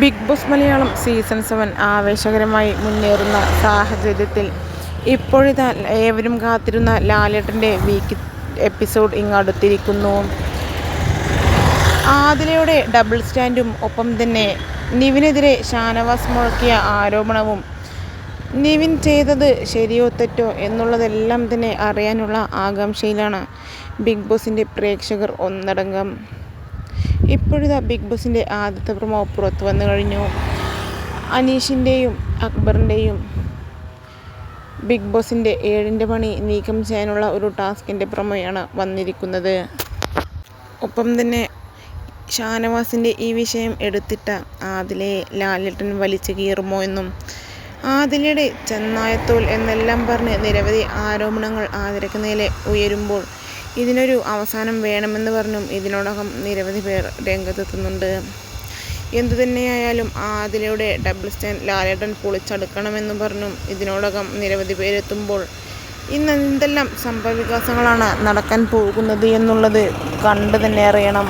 Big Boss Malayalam season seven ആവേശകരമായി മുന്നേറുന്ന സാഹചര്യത്തിൽ ഇപ്പോഴിതാ ഏവരും കാത്തിരുന്ന ലാലേട്ടന്റെ വീക്ക് എപ്പിസോഡ് ഇങ്ങടുത്തിരിക്കുന്നു ആദിലയുടെ ഡബിൾ സ്റ്റാൻഡും ഒപ്പം തന്നെ നിവിനെതിരെ ഷാനവാസ് മുഴക്കിയ ആരോപണവും നിവിൻ ചെയ്തത് ശരിയോ തെറ്റോ എന്നുള്ളതെല്ലാം തന്നെ അറിയാനുള്ള ആകാംക്ഷയിലാണ് ബിഗ് ബോസിന്റെ പ്രേക്ഷകർ ഒന്നടങ്കം. ഇപ്പോഴിതാ ബിഗ് ബോസിന്റെ ആദ്യത്തെ പ്രമോ പുറത്ത് വന്നു കഴിഞ്ഞു. അനീഷിന്റെയും അക്ബറിന്റെയും ബിഗ് ബോസിന്റെ ഏഴിന്റെ പണി നീക്കം ചെയ്യാനുള്ള ഒരു ടാസ്കിന്റെ പ്രമോയാണ് വന്നിരിക്കുന്നത്. ഒപ്പം തന്നെ ഷാനവാസിന്റെ ഈ വിഷയം എടുത്തിട്ട ആദിലയെ ലാലേട്ടൻ വലിച്ചു കീറുമോ എന്നും ആദിലയുടെ ചെന്നായത്തോൽ എന്നെല്ലാം പറഞ്ഞ് നിരവധി ആരോപണങ്ങൾ ആദരക്കുന്നതിലെ ഉയരുമ്പോൾ ഇതിനൊരു അവസാനം വേണമെന്ന് പറഞ്ഞും ഇതിനോടകം നിരവധി പേർ രംഗത്തെത്തുന്നുണ്ട്. എന്തു തന്നെയായാലും ആദിലയുടെ ഡബിൾ സ്റ്റാൻഡ് ലാലേട്ടൻ പൊളിച്ചടുക്കണമെന്ന് പറഞ്ഞും ഇതിനോടകം നിരവധി പേരെത്തുമ്പോൾ ഇന്ന് എന്തെല്ലാം സംഭവവികാസങ്ങളാണ് നടക്കാൻ പോകുന്നത് എന്നുള്ളത് കണ്ടു തന്നെ അറിയണം.